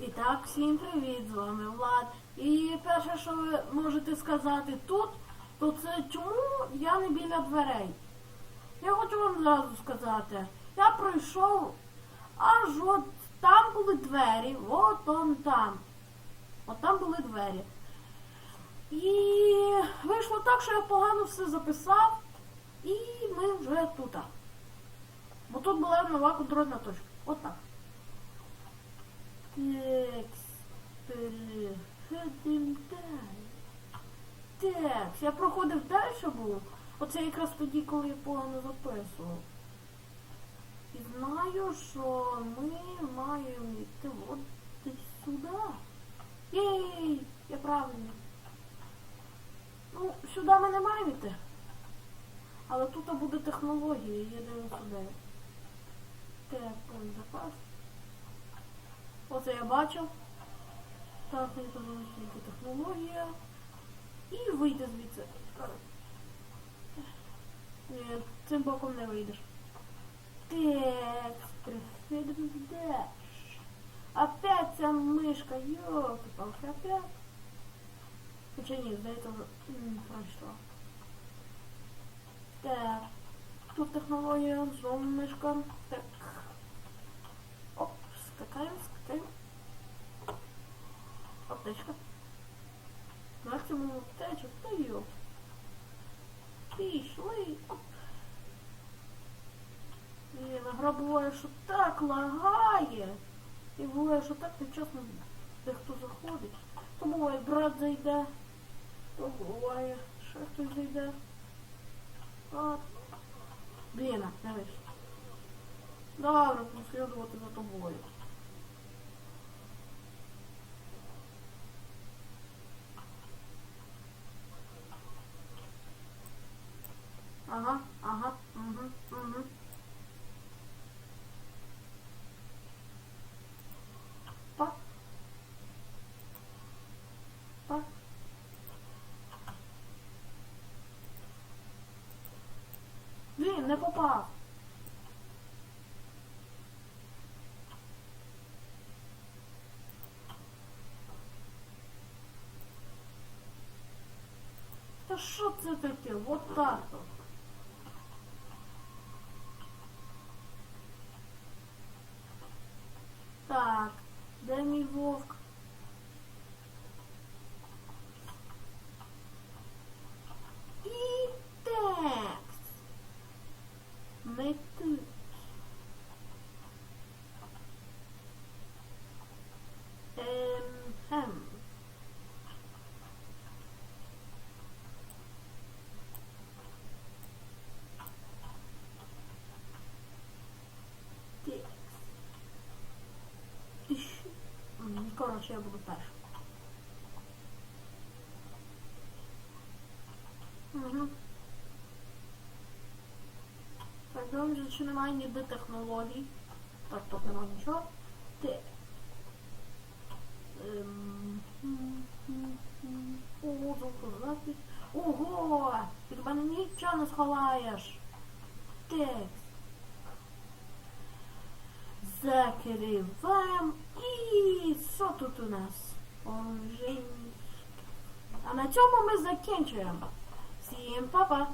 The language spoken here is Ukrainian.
І так, всім привіт, з вами Влад. І перше, що ви можете сказати тут, то це чому я не біля дверей. Я хочу вам зразу сказати, я пройшов аж от там були двері, от он там. От там були двері. І вийшло так, що я погано все записав, і ми вже тут. Бо тут була нова контрольна точка. От так. Так, переходимо далі. Так, я проходив далі був. Оце якраз тоді, коли я погано записував. І знаю, що ми маємо йти от десь сюди. Єй, я правильно. Ну, сюди ми не маємо йти. Але тут буде технологія, я дивлюсь сюди. Ось запас. Оце я бачив. Так, подобається тільки технологія. І вийти звідси. Ні, цим боком не вийдеш. Так, приходимо дальше. Опять ця мишка, ёлки-палки, опять. Хоча ні, здається, вже м, пройшла. Так. Тут технологія, знову мишка. Так. Оп, скакаємо, скакаємо. Аптечка. Максимум аптечок, та йоп. Пішли. Оп. Блін, а гра буває, що так лагає. І буває, що так невчасно дехто заходить. То буває брат зайде, то буває, ще хтось зайде. От. Блін, не вийшло. Добре, послідувати за тобою. Ага, ага, угу, угу. Па. Па. Блін, не попав. Та що це таке? Вот так де мій вовк? І текст. Ми тут. Ем, хем. Текст. Іщ. М, Коротше, я буду першим. Угу. Добре, що немає ніде технологій. Так, тут немає нічого. Ти. Ем. Ого, запис. Ого! Від мене нічого не сховаєш. Текст. Закриваємо. І що тут у нас? Оружейний. А на цьому ми закінчуємо. Всім па-па!